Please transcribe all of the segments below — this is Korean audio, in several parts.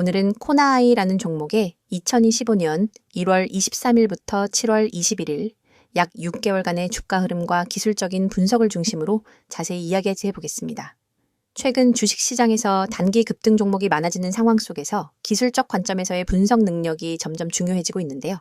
오늘은 코나아이라는 종목의 2025년 1월 23일부터 7월 21일 약 6개월간의 주가 흐름과 기술적인 분석을 중심으로 자세히 이야기해 보겠습니다. 최근 주식 시장에서 단기 급등 종목이 많아지는 상황 속에서 기술적 관점에서의 분석 능력이 점점 중요해지고 있는데요.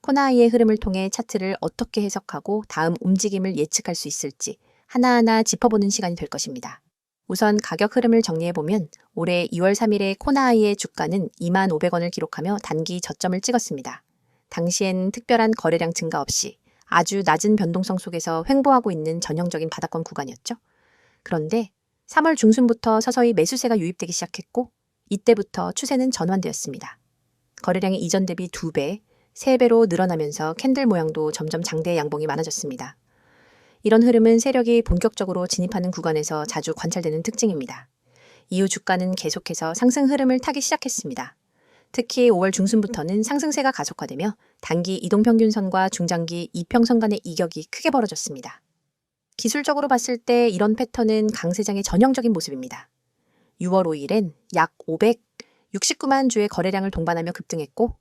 코나아이의 흐름을 통해 차트를 어떻게 해석하고 다음 움직임을 예측할 수 있을지 하나하나 짚어보는 시간이 될 것입니다. 우선 가격 흐름을 정리해보면 올해 2월 3일에 코나아이의 주가는 2만 500원을 기록하며 단기 저점을 찍었습니다. 당시엔 특별한 거래량 증가 없이 아주 낮은 변동성 속에서 횡보하고 있는 전형적인 바닥권 구간이었죠. 그런데 3월 중순부터 서서히 매수세가 유입되기 시작했고 이때부터 추세는 전환되었습니다. 거래량이 이전 대비 2배, 3배로 늘어나면서 캔들 모양도 점점 장대의 양봉이 많아졌습니다. 이런 흐름은 세력이 본격적으로 진입하는 구간에서 자주 관찰되는 특징입니다. 이후 주가는 계속해서 상승 흐름을 타기 시작했습니다. 특히 5월 중순부터는 상승세가 가속화되며 단기 이동평균선과 중장기 이평선 간의 이격이 크게 벌어졌습니다. 기술적으로 봤을 때 이런 패턴은 강세장의 전형적인 모습입니다. 6월 5일엔 약 569만 주의 거래량을 동반하며 급등했고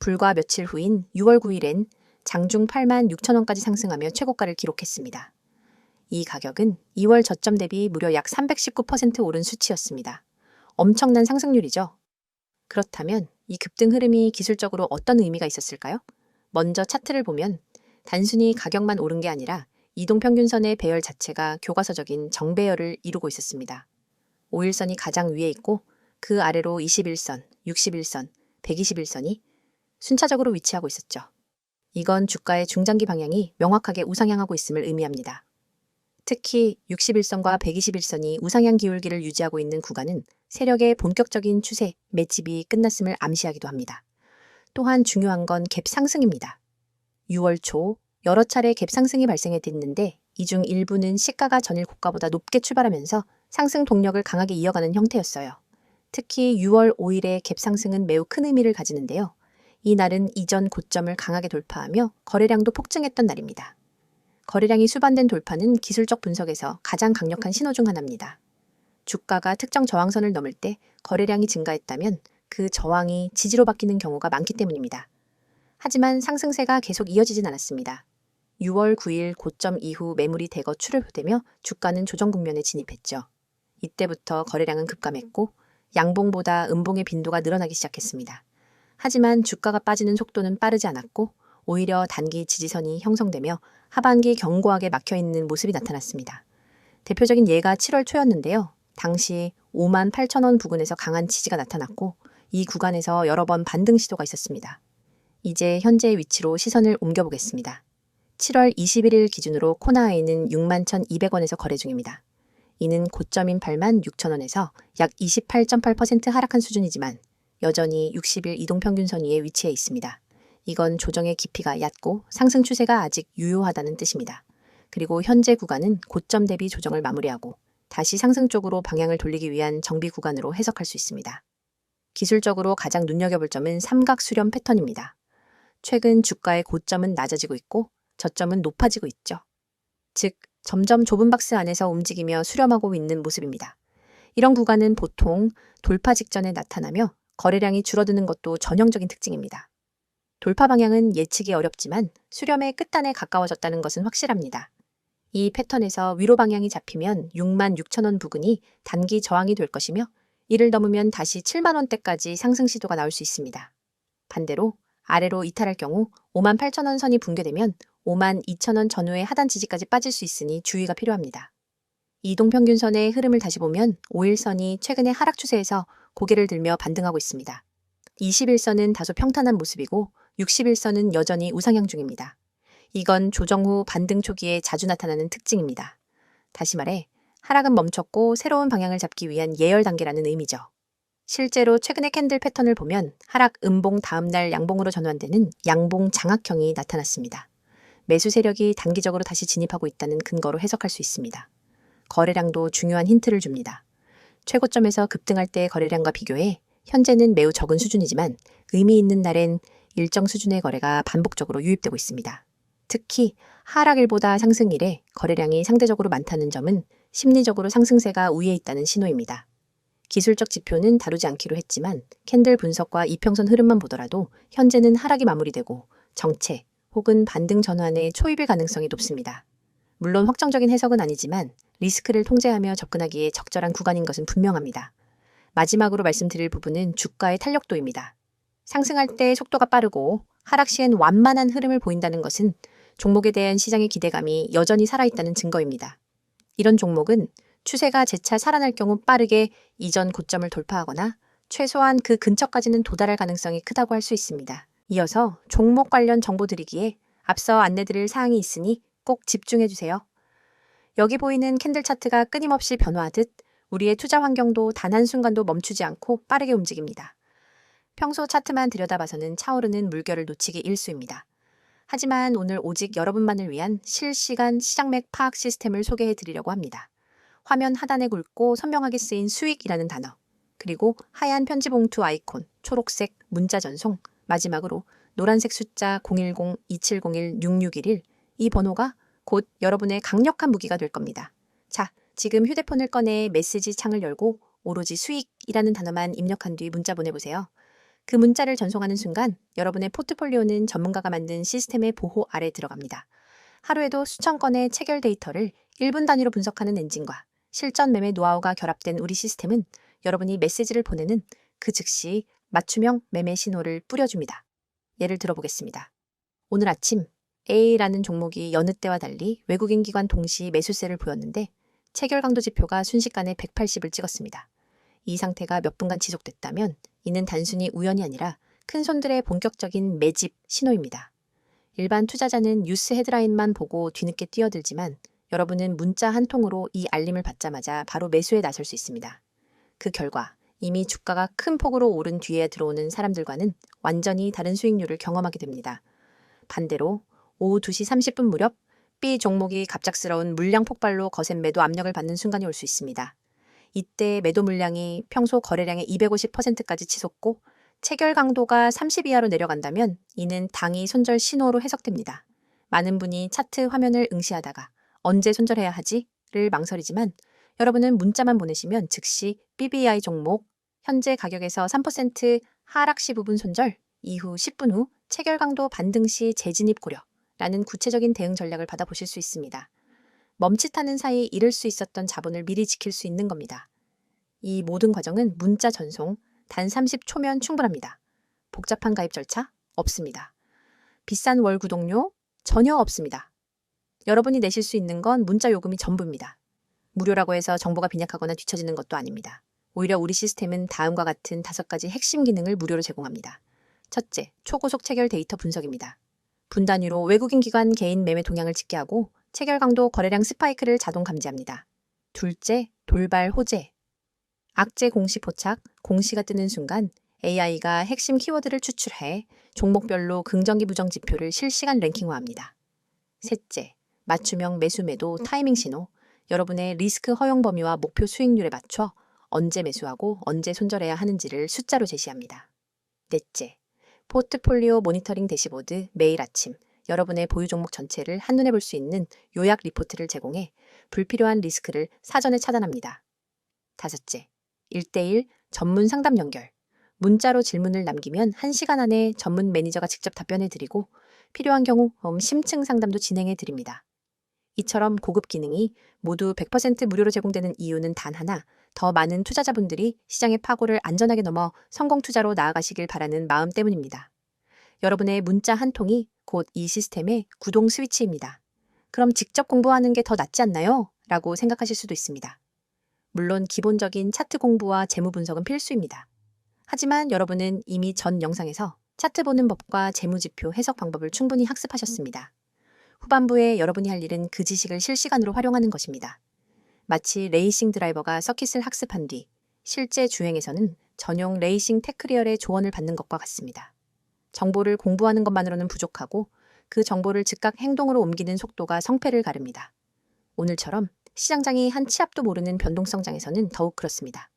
불과 며칠 후인 6월 9일엔 장중 8만 6천 원까지 상승하며 최고가를 기록했습니다. 이 가격은 2월 저점 대비 무려 약 319% 오른 수치였습니다. 엄청난 상승률이죠. 그렇다면 이 급등 흐름이 기술적으로 어떤 의미가 있었을까요? 먼저 차트를 보면 단순히 가격만 오른 게 아니라 이동평균선의 배열 자체가 교과서적인 정배열을 이루고 있었습니다. 5일선이 가장 위에 있고 그 아래로 21선, 61선, 121선이 순차적으로 위치하고 있었죠. 이건 주가의 중장기 방향이 명확하게 우상향하고 있음을 의미합니다. 특히 61선과 121선이 우상향 기울기를 유지하고 있는 구간은 세력의 본격적인 추세, 매집이 끝났음을 암시하기도 합니다. 또한 중요한 건 갭 상승입니다. 6월 초 여러 차례 갭 상승이 발생했는데 이 중 일부는 시가가 전일 고가보다 높게 출발하면서 상승 동력을 강하게 이어가는 형태였어요. 특히 6월 5일의 갭 상승은 매우 큰 의미를 가지는데요. 이 날은 이전 고점을 강하게 돌파하며 거래량도 폭증했던 날입니다. 거래량이 수반된 돌파는 기술적 분석에서 가장 강력한 신호 중 하나입니다. 주가가 특정 저항선을 넘을 때 거래량이 증가했다면 그 저항이 지지로 바뀌는 경우가 많기 때문입니다. 하지만 상승세가 계속 이어지진 않았습니다. 6월 9일 고점 이후 매물이 대거 출혈되며 주가는 조정 국면에 진입했죠. 이때부터 거래량은 급감했고 양봉보다 음봉의 빈도가 늘어나기 시작했습니다. 하지만 주가가 빠지는 속도는 빠르지 않았고 오히려 단기 지지선이 형성되며 하반기 견고하게 막혀 있는 모습이 나타났습니다. 대표적인 예가 7월 초였는데요. 당시 5만 8천 원 부근에서 강한 지지가 나타났고 이 구간에서 여러 번 반등 시도가 있었습니다. 이제 현재의 위치로 시선을 옮겨보겠습니다. 7월 21일 기준으로 코나아에는 6만 1,200원에서 거래 중입니다. 이는 고점인 8만 6천 원에서 약 28.8% 하락한 수준이지만 여전히 60일 이동평균선 위에 위치해 있습니다. 이건 조정의 깊이가 얕고 상승 추세가 아직 유효하다는 뜻입니다. 그리고 현재 구간은 고점 대비 조정을 마무리하고 다시 상승 쪽으로 방향을 돌리기 위한 정비 구간으로 해석할 수 있습니다. 기술적으로 가장 눈여겨볼 점은 삼각 수렴 패턴입니다. 최근 주가의 고점은 낮아지고 있고 저점은 높아지고 있죠. 즉, 점점 좁은 박스 안에서 움직이며 수렴하고 있는 모습입니다. 이런 구간은 보통 돌파 직전에 나타나며 거래량이 줄어드는 것도 전형적인 특징입니다. 돌파 방향은 예측이 어렵지만 수렴의 끝단에 가까워졌다는 것은 확실합니다. 이 패턴에서 위로 방향이 잡히면 6만 6천 원 부근이 단기 저항이 될 것이며 이를 넘으면 다시 7만 원대까지 상승 시도가 나올 수 있습니다. 반대로 아래로 이탈할 경우 5만 8천 원 선이 붕괴되면 5만 2천 원 전후의 하단 지지까지 빠질 수 있으니 주의가 필요합니다. 이동평균선의 흐름을 다시 보면 5일선이 최근의 하락 추세에서 고개를 들며 반등하고 있습니다. 21선은 다소 평탄한 모습이고 61선은 여전히 우상향 중입니다. 이건 조정 후 반등 초기에 자주 나타나는 특징입니다. 다시 말해 하락은 멈췄고 새로운 방향을 잡기 위한 예열 단계라는 의미죠. 실제로 최근의 캔들 패턴을 보면 하락 음봉 다음날 양봉으로 전환되는 양봉 장악형이 나타났습니다. 매수 세력이 단기적으로 다시 진입하고 있다는 근거로 해석할 수 있습니다. 거래량도 중요한 힌트를 줍니다. 최고점에서 급등할 때의 거래량과 비교해 현재는 매우 적은 수준이지만 의미 있는 날엔 일정 수준의 거래가 반복적으로 유입되고 있습니다. 특히 하락일보다 상승일에 거래량이 상대적으로 많다는 점은 심리적으로 상승세가 우위에 있다는 신호입니다. 기술적 지표는 다루지 않기로 했지만 캔들 분석과 이평선 흐름만 보더라도 현재는 하락이 마무리되고 정체 혹은 반등 전환의 초입일 가능성이 높습니다. 물론 확정적인 해석은 아니지만 리스크를 통제하며 접근하기에 적절한 구간인 것은 분명합니다. 마지막으로 말씀드릴 부분은 주가의 탄력도입니다. 상승할 때 속도가 빠르고 하락 시엔 완만한 흐름을 보인다는 것은 종목에 대한 시장의 기대감이 여전히 살아있다는 증거입니다. 이런 종목은 추세가 재차 살아날 경우 빠르게 이전 고점을 돌파하거나 최소한 그 근처까지는 도달할 가능성이 크다고 할 수 있습니다. 이어서 종목 관련 정보 드리기에 앞서 안내드릴 사항이 있으니 꼭 집중해 주세요. 여기 보이는 캔들 차트가 끊임없이 변화하듯 우리의 투자 환경도 단 한순간도 멈추지 않고 빠르게 움직입니다. 평소 차트만 들여다봐서는 차오르는 물결을 놓치기 일수입니다. 하지만 오늘 오직 여러분만을 위한 실시간 시장맥 파악 시스템을 소개해 드리려고 합니다. 화면 하단에 굵고 선명하게 쓰인 수익이라는 단어, 그리고 하얀 편지 봉투 아이콘, 초록색 문자 전송, 마지막으로 노란색 숫자 010-2701-6611, 이 번호가 곧 여러분의 강력한 무기가 될 겁니다. 자, 지금 휴대폰을 꺼내 메시지 창을 열고 오로지 수익이라는 단어만 입력한 뒤 문자 보내보세요. 그 문자를 전송하는 순간 여러분의 포트폴리오는 전문가가 만든 시스템의 보호 아래 들어갑니다. 하루에도 수천 건의 체결 데이터를 1분 단위로 분석하는 엔진과 실전 매매 노하우가 결합된 우리 시스템은 여러분이 메시지를 보내는 그 즉시 맞춤형 매매 신호를 뿌려줍니다. 예를 들어보겠습니다. 오늘 아침 A라는 종목이 여느 때와 달리 외국인 기관 동시 매수세를 보였는데 체결 강도 지표가 순식간에 180을 찍었습니다. 이 상태가 몇 분간 지속됐다면 이는 단순히 우연이 아니라 큰 손들의 본격적인 매집 신호입니다. 일반 투자자는 뉴스 헤드라인만 보고 뒤늦게 뛰어들지만 여러분은 문자 한 통으로 이 알림을 받자마자 바로 매수에 나설 수 있습니다. 그 결과 이미 주가가 큰 폭으로 오른 뒤에 들어오는 사람들과는 완전히 다른 수익률을 경험하게 됩니다. 반대로 오후 2시 30분 무렵 B 종목이 갑작스러운 물량 폭발로 거센 매도 압력을 받는 순간이 올 수 있습니다. 이때 매도 물량이 평소 거래량의 250%까지 치솟고 체결 강도가 30 이하로 내려간다면 이는 당이 손절 신호로 해석됩니다. 많은 분이 차트 화면을 응시하다가 언제 손절해야 하지?를 망설이지만 여러분은 문자만 보내시면 즉시 BBI 종목 현재 가격에서 3% 하락 시 부분 손절 이후 10분 후 체결 강도 반등 시 재진입 고려 라는 구체적인 대응 전략을 받아보실 수 있습니다. 멈칫하는 사이 잃을 수 있었던 자본을 미리 지킬 수 있는 겁니다. 이 모든 과정은 문자 전송 단 30초면 충분합니다. 복잡한 가입 절차 없습니다. 비싼 월 구독료 전혀 없습니다. 여러분이 내실 수 있는 건 문자 요금이 전부입니다. 무료라고 해서 정보가 빈약하거나 뒤처지는 것도 아닙니다. 오히려 우리 시스템은 다음과 같은 다섯 가지 핵심 기능을 무료로 제공합니다. 첫째, 초고속 체결 데이터 분석입니다. 분 단위로 외국인 기관 개인 매매 동향을 집계하고 체결 강도 거래량 스파이크를 자동 감지합니다. 둘째, 돌발 호재. 악재 공시 포착, 공시가 뜨는 순간 AI가 핵심 키워드를 추출해 종목별로 긍정기 부정 지표를 실시간 랭킹화합니다. 셋째, 맞춤형 매수 매도 타이밍 신호. 여러분의 리스크 허용 범위와 목표 수익률에 맞춰 언제 매수하고 언제 손절해야 하는지를 숫자로 제시합니다. 넷째, 포트폴리오 모니터링 대시보드 매일 아침 여러분의 보유 종목 전체를 한눈에 볼 수 있는 요약 리포트를 제공해 불필요한 리스크를 사전에 차단합니다. 다섯째, 1대1 전문 상담 연결. 문자로 질문을 남기면 1시간 안에 전문 매니저가 직접 답변해 드리고 필요한 경우 심층 상담도 진행해 드립니다. 이처럼 고급 기능이 모두 100% 무료로 제공되는 이유는 단 하나, 더 많은 투자자분들이 시장의 파고를 안전하게 넘어 성공 투자로 나아가시길 바라는 마음 때문입니다. 여러분의 문자 한 통이 곧 이 시스템의 구동 스위치입니다. 그럼 직접 공부하는 게 더 낫지 않나요? 라고 생각하실 수도 있습니다. 물론 기본적인 차트 공부와 재무 분석은 필수입니다. 하지만 여러분은 이미 전 영상에서 차트 보는 법과 재무지표 해석 방법을 충분히 학습하셨습니다. 후반부에 여러분이 할 일은 그 지식을 실시간으로 활용하는 것입니다. 마치 레이싱 드라이버가 서킷을 학습한 뒤 실제 주행에서는 전용 레이싱 테크리얼의 조언을 받는 것과 같습니다. 정보를 공부하는 것만으로는 부족하고 그 정보를 즉각 행동으로 옮기는 속도가 성패를 가릅니다. 오늘처럼 시장장이 한 치 앞도 모르는 변동성장에서는 더욱 그렇습니다.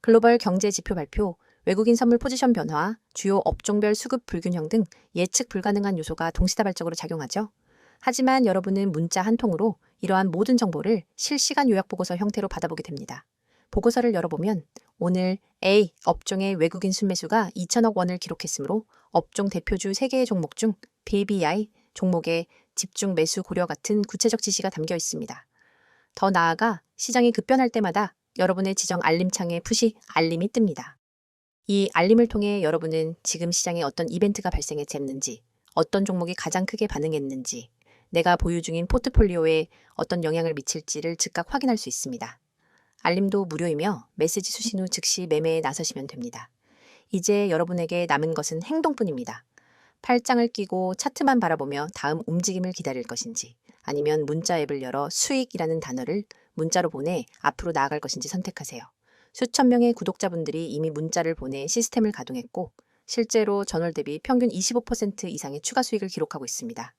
글로벌 경제 지표 발표, 외국인 선물 포지션 변화, 주요 업종별 수급 불균형 등 예측 불가능한 요소가 동시다발적으로 작용하죠. 하지만 여러분은 문자 한 통으로 이러한 모든 정보를 실시간 요약 보고서 형태로 받아보게 됩니다. 보고서를 열어보면 오늘 A 업종의 외국인 순매수가 2천억 원을 기록했으므로 업종 대표주 3개의 종목 중 BBI 종목의 집중 매수 고려 같은 구체적 지시가 담겨 있습니다. 더 나아가 시장이 급변할 때마다 여러분의 지정 알림창에 푸시 알림이 뜹니다. 이 알림을 통해 여러분은 지금 시장에 어떤 이벤트가 발생했는지, 어떤 종목이 가장 크게 반응했는지, 내가 보유 중인 포트폴리오에 어떤 영향을 미칠지를 즉각 확인할 수 있습니다. 알림도 무료이며 메시지 수신 후 즉시 매매에 나서시면 됩니다. 이제 여러분에게 남은 것은 행동뿐입니다. 팔짱을 끼고 차트만 바라보며 다음 움직임을 기다릴 것인지, 아니면 문자 앱을 열어 수익이라는 단어를 문자로 보내 앞으로 나아갈 것인지 선택하세요. 수천 명의 구독자분들이 이미 문자를 보내 시스템을 가동했고 실제로 전월 대비 평균 25% 이상의 추가 수익을 기록하고 있습니다.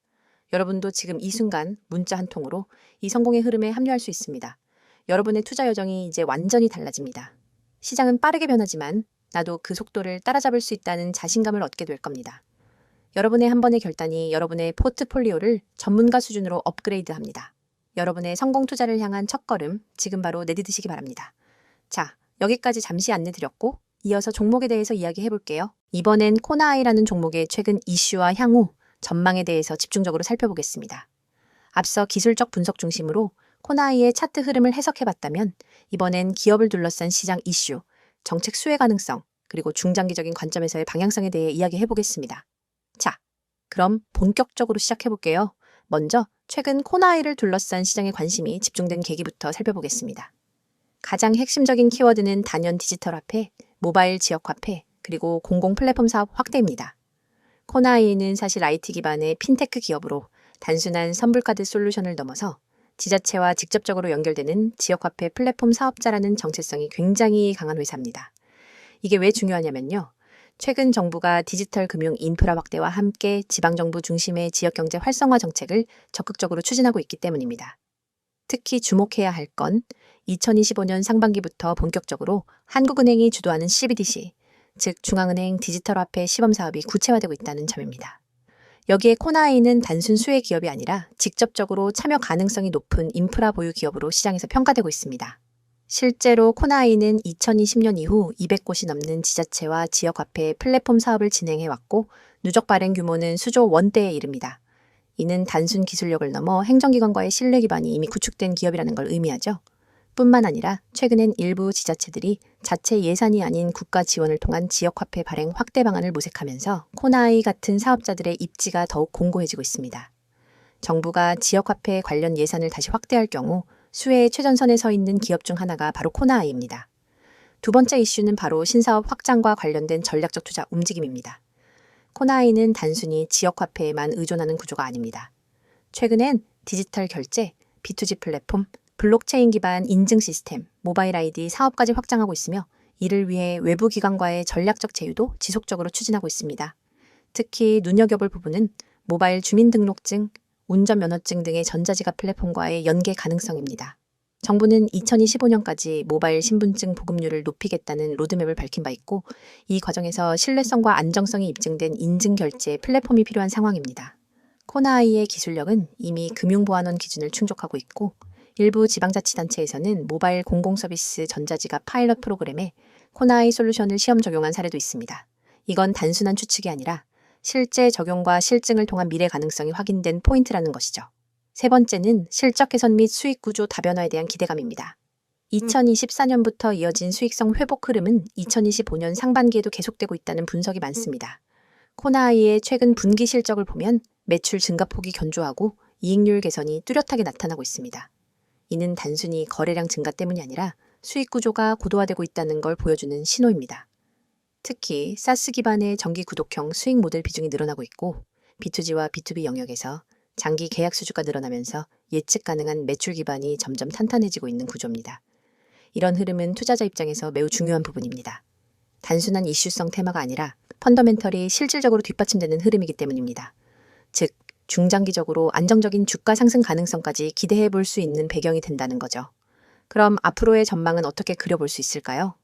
여러분도 지금 이 순간 문자 한 통으로 이 성공의 흐름에 합류할 수 있습니다. 여러분의 투자 여정이 이제 완전히 달라집니다. 시장은 빠르게 변하지만 나도 그 속도를 따라잡을 수 있다는 자신감을 얻게 될 겁니다. 여러분의 한 번의 결단이 여러분의 포트폴리오를 전문가 수준으로 업그레이드 합니다. 여러분의 성공 투자를 향한 첫걸음 지금 바로 내디드시기 바랍니다. 자, 여기까지 잠시 안내 드렸고 이어서 종목에 대해서 이야기해 볼게요. 이번엔 코나아이라는 종목의 최근 이슈와 향후 전망에 대해서 집중적으로 살펴보겠습니다. 앞서 기술적 분석 중심으로 코나아이의 차트 흐름을 해석해 봤다면 이번엔 기업을 둘러싼 시장 이슈, 정책 수혜 가능성, 그리고 중장기적인 관점에서의 방향성에 대해 이야기해 보겠습니다. 자, 그럼 본격적으로 시작해 볼게요. 먼저 최근 코나아이를 둘러싼 시장의 관심이 집중된 계기부터 살펴보겠습니다. 가장 핵심적인 키워드는 단연 디지털 화폐, 모바일 지역 화폐, 그리고 공공 플랫폼 사업 확대입니다. 코나아이는 사실 IT 기반의 핀테크 기업으로 단순한 선불카드 솔루션을 넘어서 지자체와 직접적으로 연결되는 지역화폐 플랫폼 사업자라는 정체성이 굉장히 강한 회사입니다. 이게 왜 중요하냐면요. 최근 정부가 디지털 금융 인프라 확대와 함께 지방정부 중심의 지역경제 활성화 정책을 적극적으로 추진하고 있기 때문입니다. 특히 주목해야 할 건 2025년 상반기부터 본격적으로 한국은행이 주도하는 CBDC, 즉 중앙은행 디지털 화폐 시범 사업이 구체화되고 있다는 점입니다. 여기에 코나아이는 단순 수혜 기업이 아니라 직접적으로 참여 가능성이 높은 인프라 보유 기업으로 시장에서 평가되고 있습니다. 실제로 코나아이는 2020년 이후 200곳이 넘는 지자체와 지역화폐 플랫폼 사업을 진행해 왔고 누적 발행 규모는 수조 원대에 이릅니다. 이는 단순 기술력을 넘어 행정기관과의 신뢰 기반이 이미 구축된 기업이라는 걸 의미하죠. 뿐만 아니라 최근엔 일부 지자체들이 자체 예산이 아닌 국가 지원을 통한 지역화폐 발행 확대 방안을 모색하면서 코나아이 같은 사업자들의 입지가 더욱 공고해지고 있습니다. 정부가 지역화폐 관련 예산을 다시 확대할 경우 수혜의 최전선에 서 있는 기업 중 하나가 바로 코나아이입니다. 두 번째 이슈는 바로 신사업 확장과 관련된 전략적 투자 움직임입니다. 코나아이는 단순히 지역화폐에만 의존하는 구조가 아닙니다. 최근엔 디지털 결제, B2G 플랫폼, 블록체인 기반 인증 시스템, 모바일 아이디 사업까지 확장하고 있으며 이를 위해 외부 기관과의 전략적 제휴도 지속적으로 추진하고 있습니다. 특히 눈여겨볼 부분은 모바일 주민등록증, 운전면허증 등의 전자지갑 플랫폼과의 연계 가능성입니다. 정부는 2025년까지 모바일 신분증 보급률을 높이겠다는 로드맵을 밝힌 바 있고 이 과정에서 신뢰성과 안정성이 입증된 인증 결제 플랫폼이 필요한 상황입니다. 코나아이의 기술력은 이미 금융보안원 기준을 충족하고 있고 일부 지방자치단체에서는 모바일 공공서비스 전자지갑 파일럿 프로그램에 코나이 솔루션을 시험 적용한 사례도 있습니다. 이건 단순한 추측이 아니라 실제 적용과 실증을 통한 미래 가능성이 확인된 포인트라는 것이죠. 세 번째는 실적 개선 및 수익 구조 다변화에 대한 기대감입니다. 2024년부터 이어진 수익성 회복 흐름은 2025년 상반기에도 계속되고 있다는 분석이 많습니다. 코나아이의 최근 분기 실적을 보면 매출 증가폭이 견조하고 이익률 개선이 뚜렷하게 나타나고 있습니다. 이는 단순히 거래량 증가 때문이 아니라 수익 구조가 고도화되고 있다는 걸 보여주는 신호입니다. 특히 사스 기반의 정기 구독형 수익 모델 비중이 늘어나고 있고 B2G와 B2B 영역에서 장기 계약 수주가 늘어나면서 예측 가능한 매출 기반이 점점 탄탄해지고 있는 구조입니다. 이런 흐름은 투자자 입장에서 매우 중요한 부분입니다. 단순한 이슈성 테마가 아니라 펀더멘털이 실질적으로 뒷받침되는 흐름이기 때문입니다. 즉, 중장기적으로 안정적인 주가 상승 가능성까지 기대해 볼 수 있는 배경이 된다는 거죠. 그럼 앞으로의 전망은 어떻게 그려볼 수 있을까요?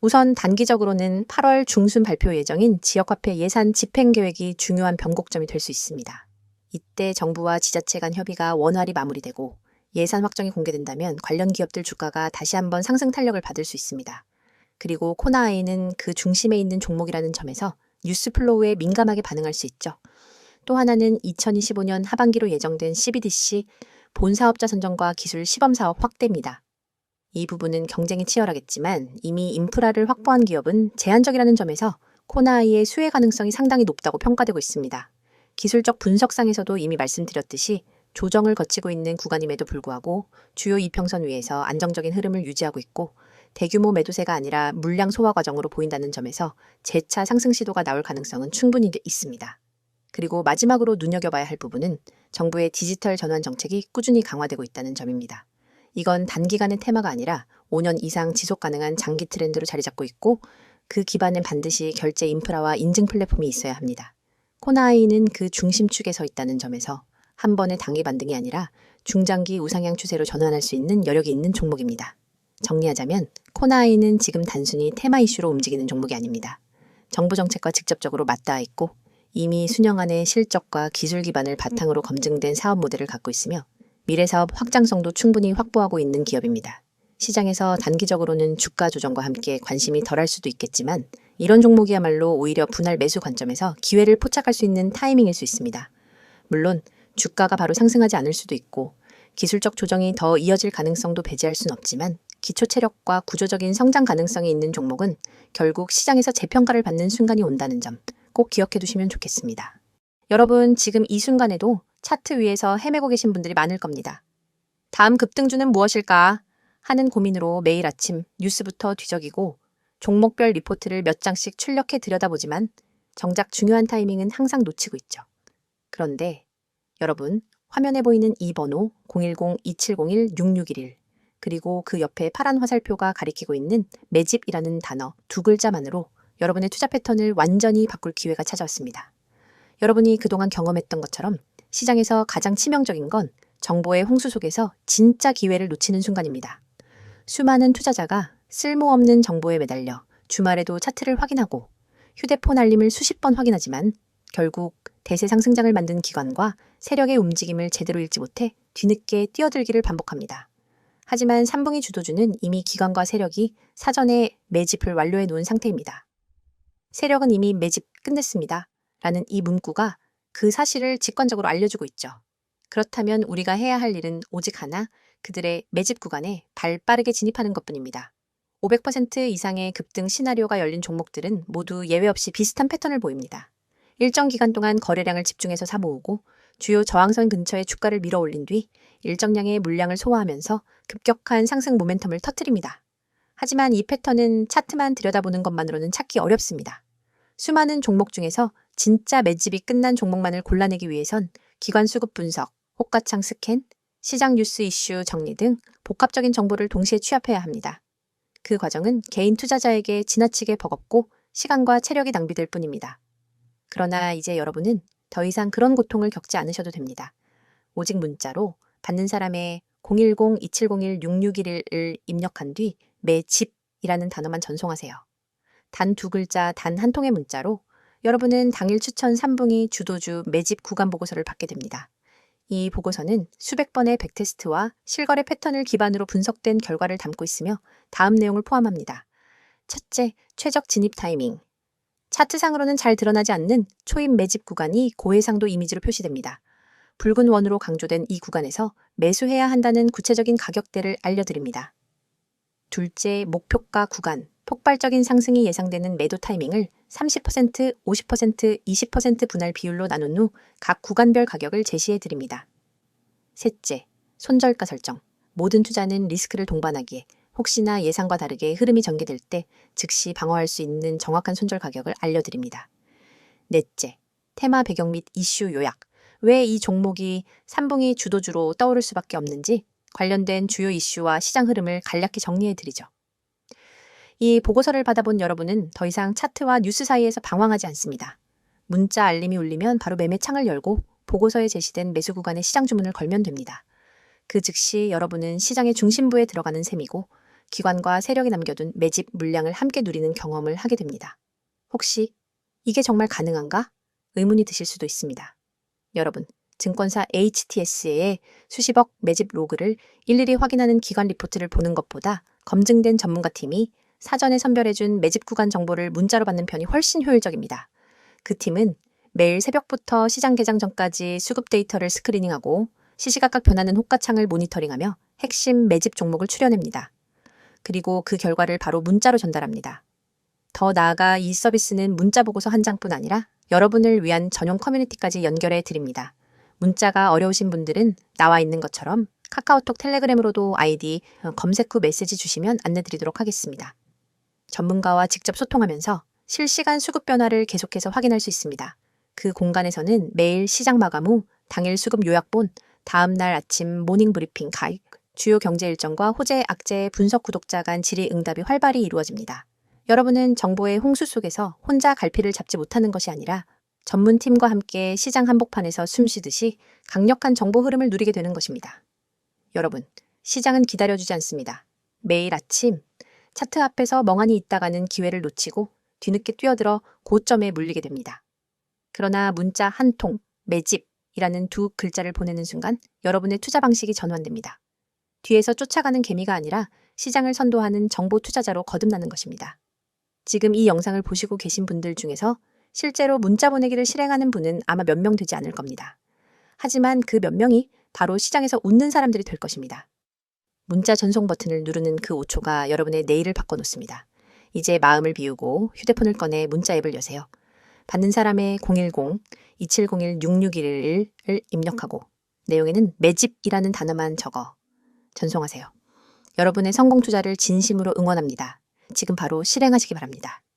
우선 단기적으로는 8월 중순 발표 예정인 지역화폐 예산 집행 계획이 중요한 변곡점이 될 수 있습니다. 이때 정부와 지자체 간 협의가 원활히 마무리되고 예산 확정이 공개된다면 관련 기업들 주가가 다시 한번 상승 탄력을 받을 수 있습니다. 그리고 코나아이는 그 중심에 있는 종목이라는 점에서 뉴스 플로우에 민감하게 반응할 수 있죠. 또 하나는 2025년 하반기로 예정된 CBDC 본사업자 선정과 기술 시범 사업 확대입니다. 이 부분은 경쟁이 치열하겠지만 이미 인프라를 확보한 기업은 제한적이라는 점에서 코나아이의 수혜 가능성이 상당히 높다고 평가되고 있습니다. 기술적 분석상에서도 이미 말씀드렸듯이 조정을 거치고 있는 구간임에도 불구하고 주요 이평선 위에서 안정적인 흐름을 유지하고 있고 대규모 매도세가 아니라 물량 소화 과정으로 보인다는 점에서 재차 상승 시도가 나올 가능성은 충분히 있습니다. 그리고 마지막으로 눈여겨봐야 할 부분은 정부의 디지털 전환 정책이 꾸준히 강화되고 있다는 점입니다. 이건 단기간의 테마가 아니라 5년 이상 지속 가능한 장기 트렌드로 자리 잡고 있고 그 기반엔 반드시 결제 인프라와 인증 플랫폼이 있어야 합니다. 코나아이는 그 중심축에 서 있다는 점에서 한 번의 단기 반등이 아니라 중장기 우상향 추세로 전환할 수 있는 여력이 있는 종목입니다. 정리하자면 코나아이는 지금 단순히 테마 이슈로 움직이는 종목이 아닙니다. 정부 정책과 직접적으로 맞닿아 있고 이미 수년간의 실적과 기술 기반을 바탕으로 검증된 사업 모델을 갖고 있으며 미래 사업 확장성도 충분히 확보하고 있는 기업입니다. 시장에서 단기적으로는 주가 조정과 함께 관심이 덜할 수도 있겠지만 이런 종목이야말로 오히려 분할 매수 관점에서 기회를 포착할 수 있는 타이밍일 수 있습니다. 물론 주가가 바로 상승하지 않을 수도 있고 기술적 조정이 더 이어질 가능성도 배제할 순 없지만 기초 체력과 구조적인 성장 가능성이 있는 종목은 결국 시장에서 재평가를 받는 순간이 온다는 점 꼭 기억해 두시면 좋겠습니다. 여러분, 지금 이 순간에도 차트 위에서 헤매고 계신 분들이 많을 겁니다. 다음 급등주는 무엇일까? 하는 고민으로 매일 아침 뉴스부터 뒤적이고 종목별 리포트를 몇 장씩 출력해 들여다보지만 정작 중요한 타이밍은 항상 놓치고 있죠. 그런데 여러분, 화면에 보이는 이 번호 010-2701-6611 그리고 그 옆에 파란 화살표가 가리키고 있는 매집이라는 단어 두 글자만으로 여러분의 투자 패턴을 완전히 바꿀 기회가 찾아왔습니다. 여러분이 그동안 경험했던 것처럼 시장에서 가장 치명적인 건 정보의 홍수 속에서 진짜 기회를 놓치는 순간입니다. 수많은 투자자가 쓸모없는 정보에 매달려 주말에도 차트를 확인하고 휴대폰 알림을 수십 번 확인하지만 결국 대세 상승장을 만든 기관과 세력의 움직임을 제대로 읽지 못해 뒤늦게 뛰어들기를 반복합니다. 하지만 삼봉이 주도주는 이미 기관과 세력이 사전에 매집을 완료해 놓은 상태입니다. 세력은 이미 매집 끝냈습니다. 라는 이 문구가 그 사실을 직관적으로 알려주고 있죠. 그렇다면 우리가 해야 할 일은 오직 하나, 그들의 매집 구간에 발 빠르게 진입하는 것 뿐입니다. 500% 이상의 급등 시나리오가 열린 종목들은 모두 예외 없이 비슷한 패턴을 보입니다. 일정 기간 동안 거래량을 집중해서 사 모으고 주요 저항선 근처에 주가를 밀어 올린 뒤 일정량의 물량을 소화하면서 급격한 상승 모멘텀을 터뜨립니다. 하지만 이 패턴은 차트만 들여다보는 것만으로는 찾기 어렵습니다. 수많은 종목 중에서 진짜 매집이 끝난 종목만을 골라내기 위해선 기관 수급 분석, 호가창 스캔, 시장 뉴스 이슈 정리 등 복합적인 정보를 동시에 취합해야 합니다. 그 과정은 개인 투자자에게 지나치게 버겁고 시간과 체력이 낭비될 뿐입니다. 그러나 이제 여러분은 더 이상 그런 고통을 겪지 않으셔도 됩니다. 오직 문자로 받는 사람의 010-2701-6611을 입력한 뒤 매 집이라는 단어만 전송하세요. 단 두 글자 단 한 통의 문자로 여러분은 당일 추천 3분기 주도주 매집 구간 보고서를 받게 됩니다. 이 보고서는 수백 번의 백테스트와 실거래 패턴을 기반으로 분석된 결과를 담고 있으며 다음 내용을 포함합니다. 첫째, 최적 진입 타이밍. 차트상으로는 잘 드러나지 않는 초입 매집 구간이 고해상도 이미지로 표시됩니다. 붉은 원으로 강조된 이 구간에서 매수해야 한다는 구체적인 가격대를 알려드립니다. 둘째, 목표가 구간. 폭발적인 상승이 예상되는 매도 타이밍을 30%, 50%, 20% 분할 비율로 나눈 후 각 구간별 가격을 제시해 드립니다. 셋째, 손절가 설정. 모든 투자는 리스크를 동반하기에 혹시나 예상과 다르게 흐름이 전개될 때 즉시 방어할 수 있는 정확한 손절 가격을 알려드립니다. 넷째, 테마 배경 및 이슈 요약. 왜 이 종목이 삼봉이 주도주로 떠오를 수밖에 없는지 관련된 주요 이슈와 시장 흐름을 간략히 정리해 드리죠. 이 보고서를 받아본 여러분은 더 이상 차트와 뉴스 사이에서 방황하지 않습니다. 문자 알림이 울리면 바로 매매창을 열고 보고서에 제시된 매수 구간의 시장 주문을 걸면 됩니다. 그 즉시 여러분은 시장의 중심부에 들어가는 셈이고 기관과 세력이 남겨둔 매집 물량을 함께 누리는 경험을 하게 됩니다. 혹시 이게 정말 가능한가? 의문이 드실 수도 있습니다. 여러분, 증권사 HTS의 수십억 매집 로그를 일일이 확인하는 기관 리포트를 보는 것보다 검증된 전문가 팀이 사전에 선별해준 매집 구간 정보를 문자로 받는 편이 훨씬 효율적입니다. 그 팀은 매일 새벽부터 시장 개장 전까지 수급 데이터를 스크리닝하고 시시각각 변하는 호가창을 모니터링하며 핵심 매집 종목을 추려냅니다. 그리고 그 결과를 바로 문자로 전달합니다. 더 나아가 이 서비스는 문자 보고서 한 장뿐 아니라 여러분을 위한 전용 커뮤니티까지 연결해 드립니다. 문자가 어려우신 분들은 나와 있는 것처럼 카카오톡 텔레그램으로도 아이디 어, 검색 후 메시지 주시면 안내 드리도록 하겠습니다. 전문가와 직접 소통하면서 실시간 수급 변화를 계속해서 확인할 수 있습니다. 그 공간에서는 매일 시장 마감 후 당일 수급 요약본, 다음 날 아침 모닝 브리핑 가입, 주요 경제 일정과 호재 악재 분석 구독자 간 질의 응답이 활발히 이루어집니다. 여러분은 정보의 홍수 속에서 혼자 갈피를 잡지 못하는 것이 아니라 전문팀과 함께 시장 한복판에서 숨쉬듯이 강력한 정보 흐름을 누리게 되는 것입니다. 여러분, 시장은 기다려주지 않습니다. 매일 아침 차트 앞에서 멍하니 있다가는 기회를 놓치고 뒤늦게 뛰어들어 고점에 물리게 됩니다. 그러나 문자 한 통, 매집이라는 두 글자를 보내는 순간 여러분의 투자 방식이 전환됩니다. 뒤에서 쫓아가는 개미가 아니라 시장을 선도하는 정보 투자자로 거듭나는 것입니다. 지금 이 영상을 보시고 계신 분들 중에서 실제로 문자 보내기를 실행하는 분은 아마 몇 명 되지 않을 겁니다. 하지만 그 몇 명이 바로 시장에서 웃는 사람들이 될 것입니다. 문자 전송 버튼을 누르는 그 5초가 여러분의 내일을 바꿔놓습니다. 이제 마음을 비우고 휴대폰을 꺼내 문자 앱을 여세요. 받는 사람의 010-2701-6611을 입력하고 내용에는 매집이라는 단어만 적어 전송하세요. 여러분의 성공 투자를 진심으로 응원합니다. 지금 바로 실행하시기 바랍니다.